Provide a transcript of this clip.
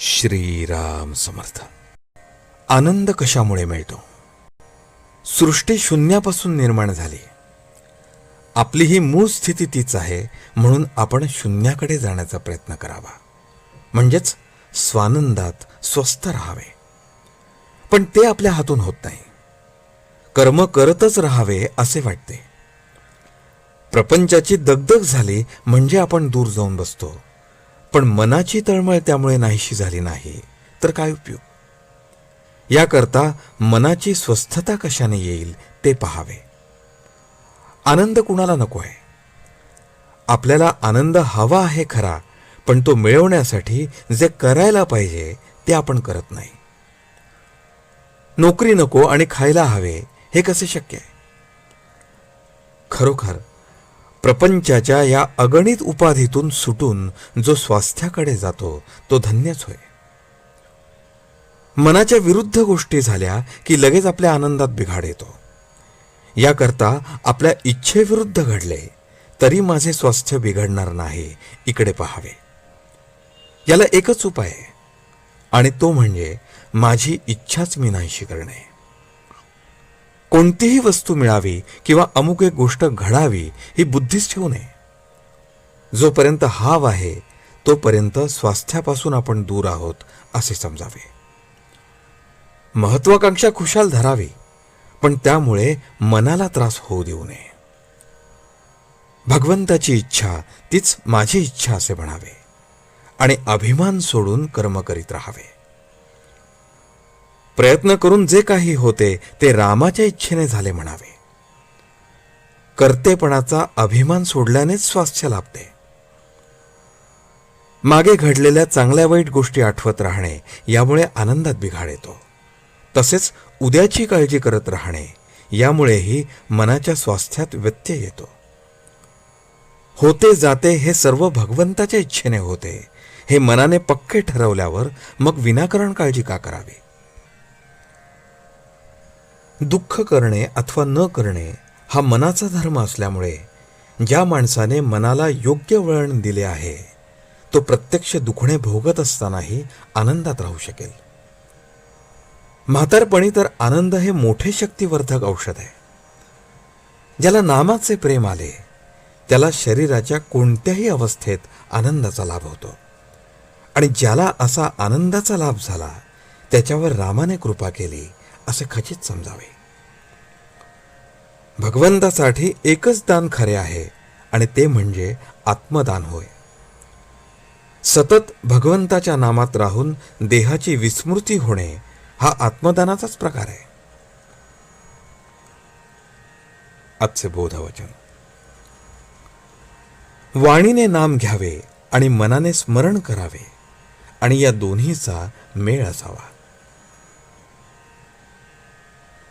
श्रीराम समर्थ. आनंद कशामुळे मिळतो? सृष्टी शून्यापासून निर्माण झाली. आपली ही मूळ स्थिती तीच आहे म्हणून आपण शून्याकडे जाण्याचा प्रयत्न करावा. म्हणजेच स्वानंदात स्वस्थ राहावे. पण ते आपल्या हातून होत नाही. कर्म करतच राहावे असे वाटते. प्रपंचाची दगदग झाली म्हणजे आपण दूर जाऊन बसतो. पण मनाची तळमळ त्यामुळे नाहीशी झाली नाही तर काय उपयोग? याकरता मनाची स्वस्थता कशाने येईल ते पहावे. आनंद कुणाला नको आहे? आपल्याला आनंद हवा आहे खरा पण तो मिळवण्यासाठी जे करायला पाहिजे ते आपण करत नाही. नोकरी नको आणि खायला हवे हे कसे शक्य आहे? खरोखर प्रपंचाच्या या अगणित उपाधीतून सुटून जो स्वास्थ्याकडे जातो तो धन्यच होय. मनाच्या विरुद्ध गोष्टी झाल्या की लगेच आपल्या आनंदात बिघाड येतो. याकरता आपल्या इच्छेविरुद्ध घडले तरी माझे स्वास्थ्य बिघडणार नाही इकडे पहावे. याला एकच उपाय आहे आणि तो म्हणजे माझी इच्छाच मी नाहीशी करणे कोणतीही वस्तू मिळावी किंवा अमुक एक गोष्ट घडावी ही बुद्धीच ठेवू नये. जोपर्यंत हाव आहे तोपर्यंत स्वास्थ्यापासून आपण दूर आहोत असे समजावे. महत्वाकांक्षा खुशाल धरावी पण त्यामुळे मनाला त्रास होऊ देऊ नये. भगवंताची इच्छा तीच माझी इच्छा असे म्हणावे. आणि अभिमान सोडून कर्म करीत राहावे. प्रयत्न करून जे काही होते ते रामाच्या इच्छेने झाले म्हणावे. कर्तेपणाचा अभिमान सोडल्यानेच स्वास्थ्य लाभते. मागे घडलेल्या चांगल्या वाईट गोष्टी आठवत राहणे यामुळे आनंदात बिघाड येतो. तसेच उद्याची काळजी करत राहणे यामुळेही मनाच्या स्वास्थ्यात व्यत्यय येतो. होते जाते हे सर्व भगवंताच्या इच्छेने होते. हे मनाने पक्के ठरवल्यावर मग विनाकारण काळजी का करावी? दुःख करणे अथवा न करणे हा मनाचा धर्म असल्यामुळे ज्या माणसाने मनाला योग्य वळण दिले आहे तो प्रत्यक्ष दुखणे भोगत असतानाही आनंदात राहू शकेल. म्हातारपणी तर आनंद हे मोठे शक्तिवर्धक औषध आहे. ज्याला नामाचे प्रेम आले त्याला शरीराच्या कोणत्याही अवस्थेत आनंदाचा लाभ होतो. आणि ज्याला असा आनंदाचा लाभ झाला त्याच्यावर रामाने कृपा केली असे खचित समजावे. भगवंतासाठी एकच दान खरे आहे आणि ते म्हणजे आत्मदान होय. सतत भगवंताच्या नामात राहून देहाची विस्मृती होणे हा आत्मदानाचाच प्रकार आहे. आजचे बोधवचन. वाणीने नाम घ्यावे आणि मनाने स्मरण करावे आणि या दोन्हीचा मेळ असावा.